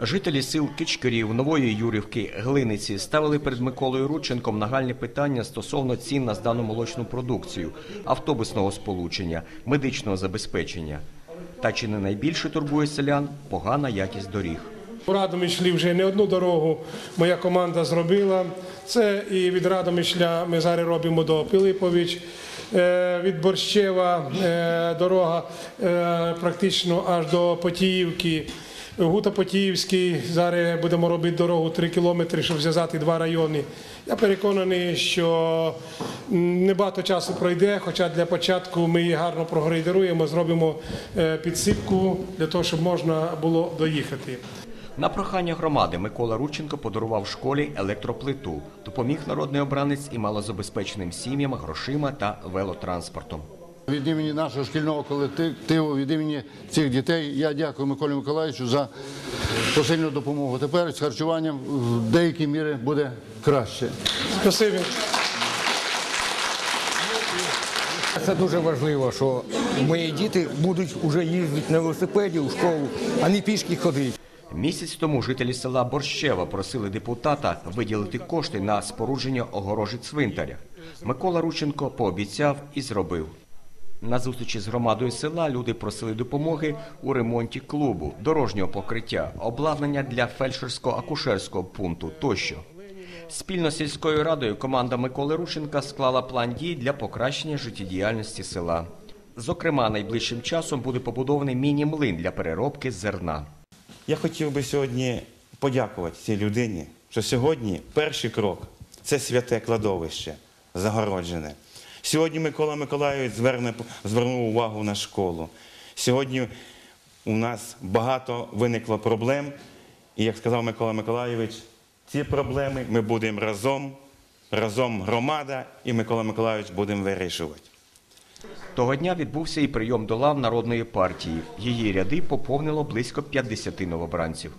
Жителі сіл Кичкарів, Нової Юрівки, Глиниці ставили перед Миколою Рудченком нагальні питання стосовно цін на здану молочну продукцію, автобусного сполучення, медичного забезпечення. Та чи не найбільше турбує селян погана якість доріг. У Радомишлі вже не одну дорогу моя команда зробила. Це і від Радомишля ми зараз робимо до Пилипович. Е, Від Борщева е, дорога е, практично аж до Потіївки. Гуто-Потіївський, зараз будемо робити дорогу 3 кілометри, щоб зв'язати два райони. Я переконаний, що небагато часу пройде, хоча для початку ми її гарно прогрейдеруємо, зробимо е, підсипку для того, щоб можна було доїхати. На прохання громади Микола Рудченко подарував школі електроплиту, допоміг народний обранець і малозабезпеченим сім'ям грошима та велотранспортом. Від імені нашого шкільного колективу, від імені цих дітей, я дякую Миколі Миколаївичу за посильну допомогу. Тепер з харчуванням в деякій мірі буде краще. Спасибі. Це дуже важливо, що мої діти будуть вже їздити на велосипеді в школу, а не пішки ходити. Місяць тому жителі села Борщева просили депутата виділити кошти на спорудження огорожі цвинтаря. Микола Рученко пообіцяв і зробив. На зустрічі з громадою села люди просили допомоги у ремонті клубу, дорожнього покриття, обладнання для фельдшерсько-акушерського пункту тощо. Спільно з сільською радою команда Миколи Рученка склала план дій для покращення життєдіяльності села. Зокрема, найближчим часом буде побудований міні-млин для переробки зерна. Я хотів би сьогодні подякувати цій людині, що сьогодні перший крок це святе кладовище загороджене. Сьогодні Микола Миколайович зверне, звернув увагу на школу. Сьогодні у нас багато виникло проблем. І як сказав Микола Миколайович, ці проблеми ми будемо разом, разом громада і Микола Миколайович будемо вирішувати. Того дня відбувся і прийом до лав народної партії. Її ряди поповнило близько 50 новобранців.